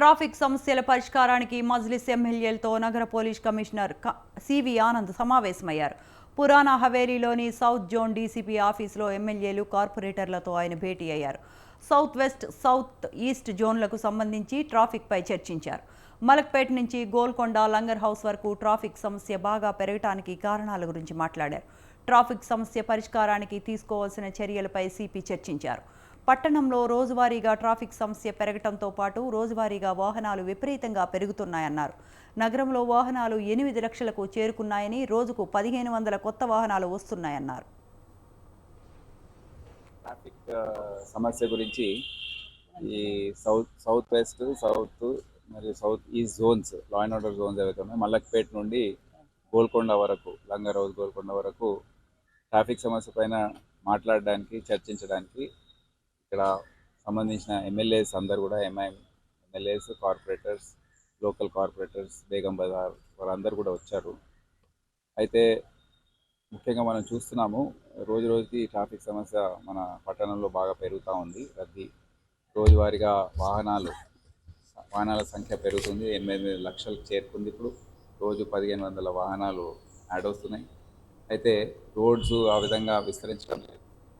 Traffic సమస్యల పరిష్కారానికి మజ్లిస్ ఎమ్మెల్యేలతో నగర పోలీస్ కమిషనర్ క- సివి ఆనంద్ సమావేశమయ్యారు. పురాణా హవేలీలోని సౌత్ జోన్ డీసీపీ ఆఫీసులో ఎమ్మెల్యేలు కార్పొరేటర్లతో ఆయన భేటీ అయ్యారు. సౌత్ వెస్ట్ సౌత్ ఈస్ట్ జోన్లకు సంబంధించి ట్రాఫిక్పై చర్చించారు. మలక్పేట నుంచి గోల్కొండ లంగర్ హౌస్ వరకు ట్రాఫిక్ సమస్య బాగా పెరగటానికి కారణాల గురించి మాట్లాడారు. ట్రాఫిక్ సమస్య పరిష్కారానికి తీసుకోవాల్సిన చర్యలపై సిపి చర్చించారు. పట్టణంలో రోజువారీగా ట్రాఫిక్ సమస్య పెరగటంతో పాటు రోజువారీగా వాహనాలు విపరీతంగా పెరుగుతున్నాయన్నారు. నగరంలో వాహనాలు ఎనిమిది లక్షలకు చేరుకున్నాయని రోజుకు పదిహేను వందల కొత్త వాహనాలు వస్తున్నాయన్నారు. ట్రాఫిక్ సమస్య గురించి ఈ సౌత్ సౌత్ వెస్ట్ సౌత్ మరియు south east zones law and order zones ఏవైతే ఉన్నాయో నుండి గోల్కొండ వరకు లంగర్ గోల్కొండ వరకు ట్రాఫిక్ సమస్య పైన మాట్లాడడానికి చర్చించడానికి ఇక్కడ సంబంధించిన ఎమ్మెల్యేస్ అందరు కూడా MIM MLAs corporators local corporators Begum Bazaar వారందరూ కూడా వచ్చారు. అయితే ముఖ్యంగా మనం చూస్తున్నాము రోజు రోజుకి ట్రాఫిక్ సమస్య మన పట్టణంలో బాగా పెరుగుతూ ఉంది. రద్దీ రోజువారీగా వాహనాలు వాహనాల సంఖ్య పెరుగుతుంది. ఎనిమిది లక్షలకు చేరుకుంది ఇప్పుడు. రోజు పదిహేను వందల వాహనాలు యాడ్ అవుతున్నాయి అయితే రోడ్స్ ఆ విధంగా విస్తరించడం లేదు.